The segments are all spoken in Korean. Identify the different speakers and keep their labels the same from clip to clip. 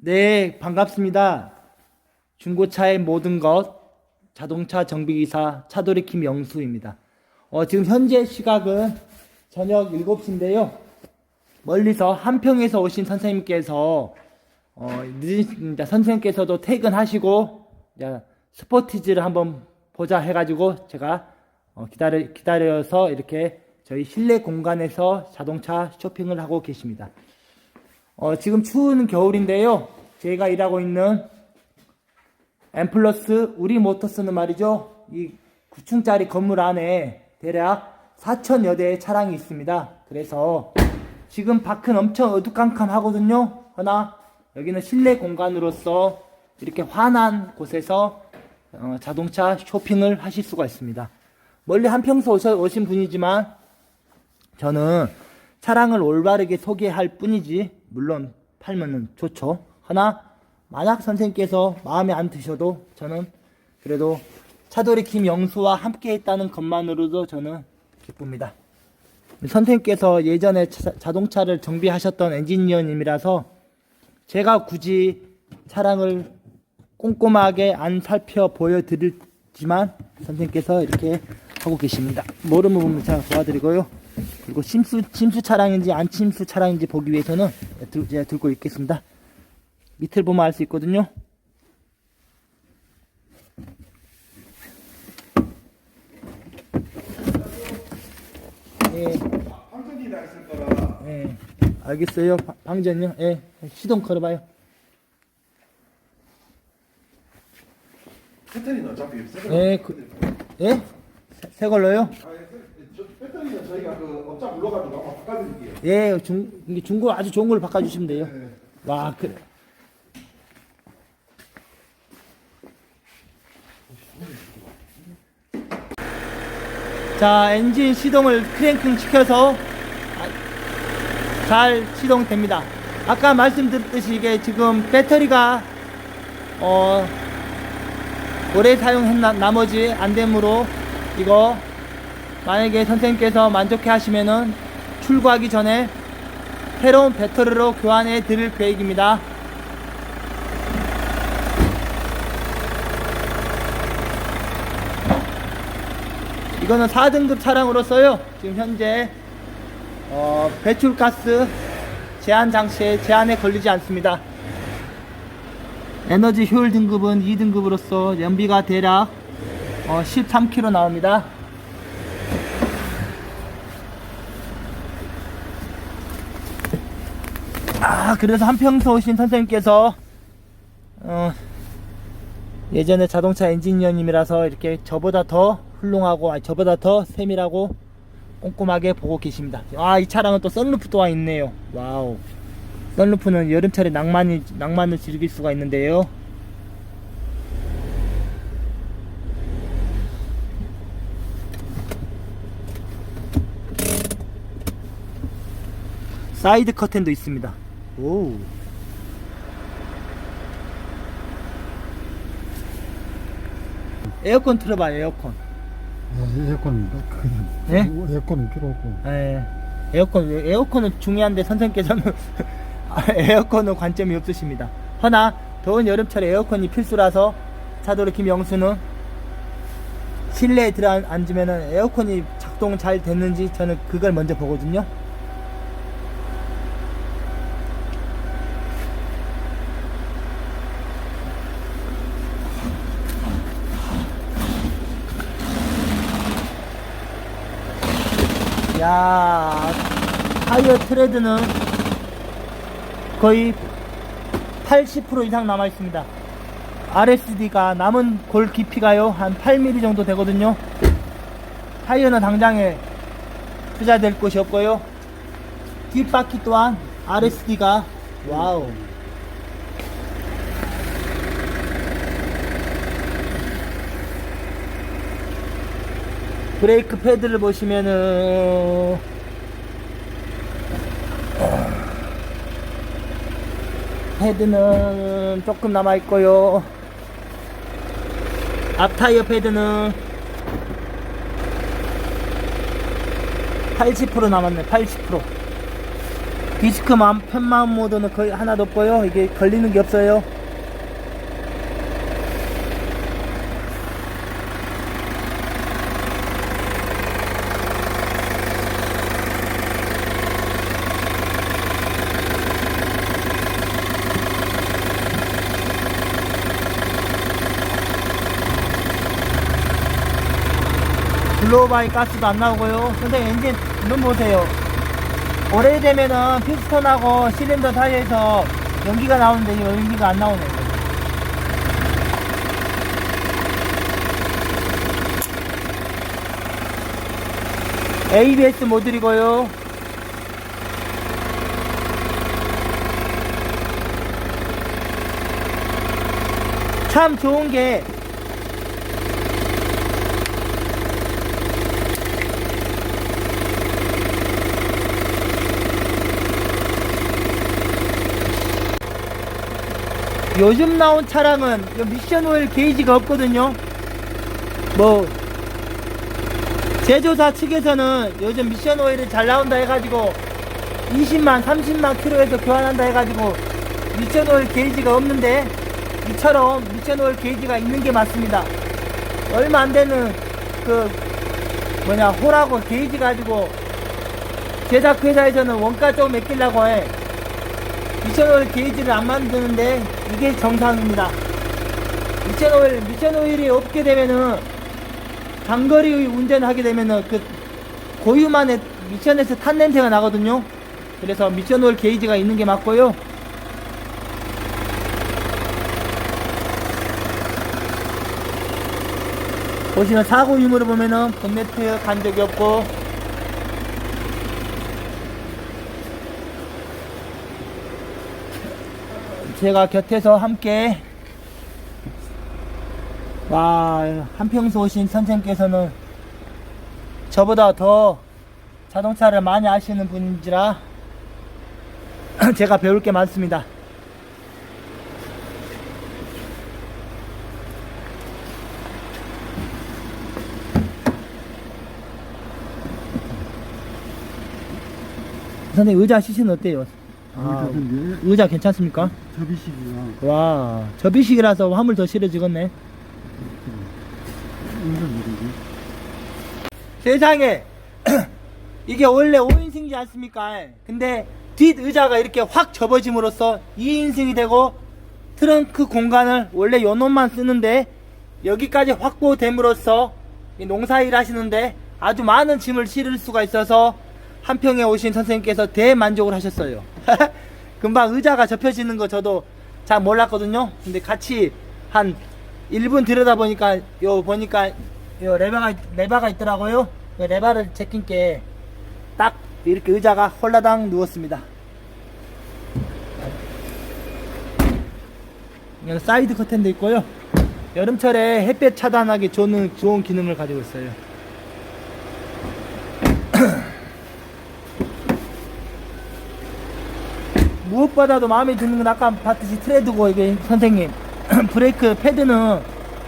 Speaker 1: 네, 반갑습니다. 중고차의 모든 것 자동차 정비기사 차돌이 김영수입니다. 어, 지금 현재 시각은 저녁 7시인데요. 멀리서 한평에서 오신 선생님께서 어, 늦은 선생님께서도 퇴근하시고 스포티지를 한번 보자 해가지고 제가 어, 기다려 기다려서 이렇게 저희 실내 공간에서 자동차 쇼핑을 하고 계십니다. 어, 지금 추운 겨울인데요. 제가 일하고 있는 엠플러스 우리 모터스는 말이죠. 이 9층짜리 건물 안에 대략 4천여 대의 차량이 있습니다. 그래서 지금 밖은 엄청 어두컴컴하거든요. 허나 여기는 실내 공간으로서 이렇게 환한 곳에서 어, 자동차 쇼핑을 하실 수가 있습니다. 멀리 한평소 오신 분이지만 저는 차량을 올바르게 소개할 뿐이지 물론 팔면은 좋죠. 하나 만약 선생님께서 마음에 안 드셔도 저는 그래도 차돌이 김영수와 함께 했다는 것만으로도 저는 기쁩니다. 선생님께서 예전에 차- 자동차를 정비하셨던 엔지니어님이라서 제가 굳이 차량을 꼼꼼하게 안 살펴 보여드리지만 선생님께서 이렇게 하고 계십니다. 모르는 제가 도와드리고요. 그리고 침수, 침수 차량인지 안 침수 차량인지 보기 위해서는 들, 제가 들고 있겠습니다. 밑을 보면 알 수 있거든요. 예,
Speaker 2: 방전이 나 있을 거라.
Speaker 1: 예. 알겠어요. 방- 방전요? 예. 시동 걸어봐요.
Speaker 2: 배터리는 어차피 없어요.
Speaker 1: 예, 그- 예? 새- 새 걸로요?
Speaker 2: 아, 예, 저 배터리는 저희가 불러가지고 한번 바꿔드릴게요.
Speaker 1: 예, 중, 이게 중고 아주 좋은 걸로 바꿔주시면 돼요.
Speaker 2: 네.
Speaker 1: 와, 그. 자, 엔진 시동을 크랭킹 시켜서 아, 잘 시동됩니다. 아까 말씀드렸듯이 이게 지금 배터리가 어 오래 사용한 나- 나머지 안 되므로 이거 만약에 선생님께서 만족해 하시면은 출고하기 전에 새로운 배터리로 교환해 드릴 계획입니다. 이거는 4등급 차량으로서요. 지금 현재 어, 배출가스 제한 장치에 제한에 걸리지 않습니다. 에너지 효율 등급은 2등급으로서 연비가 대략 어, 13km 나옵니다. 아, 그래서 한평소 오신 선생님께서, 어, 예전에 자동차 엔지니어님이라서 이렇게 저보다 더 훌륭하고, 아니, 저보다 더 세밀하고 꼼꼼하게 보고 계십니다. 아, 이 차량은 또 썬루프 또한 있네요. 와우. 썬루프는 여름철에 낭만이, 낭만을 즐길 수가 있는데요. 사이드 커튼도 있습니다. 오. 에어컨 틀어봐요, 에어컨.
Speaker 3: 네, 에어컨 그냥
Speaker 1: 네?
Speaker 3: 에어컨은 필요 없고
Speaker 1: 에, 에어컨, 에어컨은 중요한데 선생님께서는 에어컨은 관점이 없으십니다. 허나 더운 여름철에 에어컨이 필수라서 차도로 김영수는 실내에 들어 앉으면 에어컨이 작동 잘 됐는지 저는 그걸 먼저 보거든요. 야 타이어 트레드는 거의 80% 이상 남아 있습니다. RSD가 남은 골 깊이가요 한 8mm 정도 되거든요. 타이어는 당장에 투자될 곳이 없고요. 뒷바퀴 또한 RSD가 와우. 브레이크 패드를 보시면은 패드는 조금 남아 있고요. 앞 타이어 패드는 80% 남았네. 80%. 디스크 마음, 편마음 모드는 거의 하나도 없고요. 이게 걸리는 게 없어요. 글로바이 가스도 안 나오고요. 선생님 엔진 눈 보세요. 오래되면은 피스톤하고 실린더 사이에서 연기가 나오는데 이 연기가 안 나오네요. ABS 모듈이고요. 참 좋은 게 요즘 나온 차량은 이 미션 오일 게이지가 없거든요. 뭐 제조사 측에서는 요즘 미션 오일이 잘 나온다 해가지고 20만, 30만 킬로에서 교환한다 해가지고 미션 오일 게이지가 없는데 이처럼 미션 오일 게이지가 있는 게 맞습니다. 얼마 안 되는 그 뭐냐 호라고 게이지 가지고 제작 회사에서는 원가 좀 맡기려고 해. 미션 오일 게이지를 안 만드는데 이게 정상입니다. 미션오일, 미션오일이 없게 되면은 장거리 운전을 하게 되면은 그 고유만의 미션에서 탄 냄새가 나거든요. 그래서 미션오일 게이지가 있는 게 맞고요. 보시면 사고 유무를 보면은 본네트 간 적이 없고 제가 곁에서 함께 와 한평소 오신 선생님께서는 저보다 더 자동차를 많이 아시는 분인지라 제가 배울 게 많습니다. 선생님 의자 시신 어때요? 아, 의자 괜찮습니까?
Speaker 3: 접이식이랑
Speaker 1: 와 접이식이라서 화물 더
Speaker 3: 느리지.
Speaker 1: 세상에 이게 원래 5인승이지 않습니까 근데 뒷 의자가 이렇게 확 접어짐으로써 2인승이 되고 트렁크 공간을 원래 요 놈만 쓰는데 여기까지 확보됨으로써 이 농사일 하시는데 아주 많은 짐을 실을 수가 있어서 한평에 오신 선생님께서 대만족을 하셨어요 금방 의자가 접혀지는 거 저도 잘 몰랐거든요 근데 같이 한 1분 들여다 보니까 요 보니까 요 레바가 레바가 있더라고요. 요 레바를 제낀 게 딱 이렇게 의자가 홀라당 누웠습니다. 사이드 커튼도 있고요. 여름철에 햇볕 차단하기 좋은 좋은 기능을 가지고 있어요. 무엇보다도 마음에 드는 건 아까 봤듯이 트레드고 이게 선생님 브레이크 패드는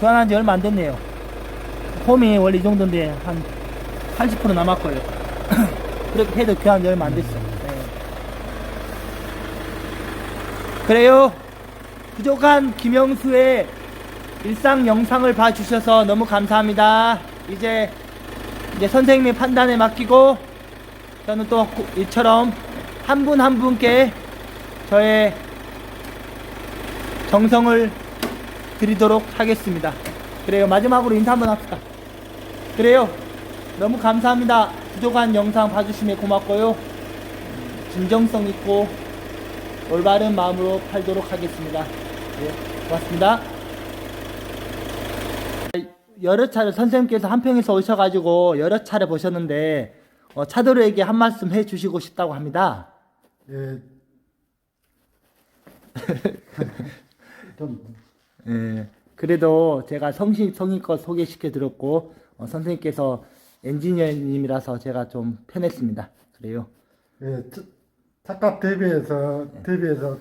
Speaker 1: 교환한 지 얼마 안 됐네요. 홈이 원래 이 정도인데 한 80% 남았고요. 브레이크 패드 교환한 지 얼마 안 됐어. 네. 그래요. 부족한 김영수의 일상 영상을 봐주셔서 너무 감사합니다. 이제 이제 선생님의 판단에 맡기고 저는 또 이처럼 한 분한 분께 저의 정성을 드리도록 하겠습니다. 그래요. 마지막으로 인사 한번 합시다. 그래요. 너무 감사합니다. 부족한 영상 봐주시면 고맙고요. 진정성 있고 올바른 마음으로 팔도록 하겠습니다. 네, 고맙습니다. 여러 차례 선생님께서 한평에서 오셔가지고 여러 차례 보셨는데 어, 차도로에게 한 말씀 해주시고 싶다고 합니다.
Speaker 3: 예. 좀
Speaker 1: 예, 그래도 제가 성신, 성의껏 소개시켜 드렸고, 어, 선생님께서 엔지니어님이라서 제가 좀 편했습니다. 그래요.
Speaker 3: 예, 차- 차값 대비해서 대비해서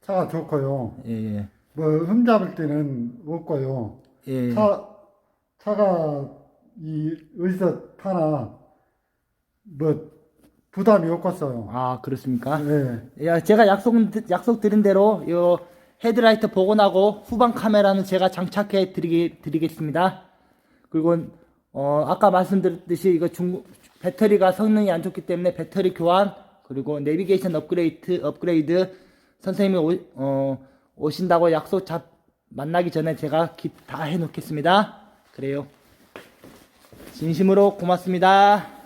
Speaker 3: 차가 좋고요.
Speaker 1: 예, 예.
Speaker 3: 뭐 흠잡을 때는 없고요.
Speaker 1: 예,
Speaker 3: 차 차가 이 어디서 타나 뭐 부담이 없겠어요.
Speaker 1: 아 그렇습니까?
Speaker 3: 예,
Speaker 1: 야, 제가 약속 약속 드린 대로 요 헤드라이트 복원하고 후방 카메라는 제가 장착해 드리게 드리겠습니다. 그리고 어 아까 말씀드렸듯이 이거 중 배터리가 성능이 안 좋기 때문에 배터리 교환 그리고 내비게이션 업그레이드 업그레이드 선생님이 오, 어, 오신다고 약속 잡 만나기 전에 제가 기, 다 해놓겠습니다. 그래요. 진심으로 고맙습니다.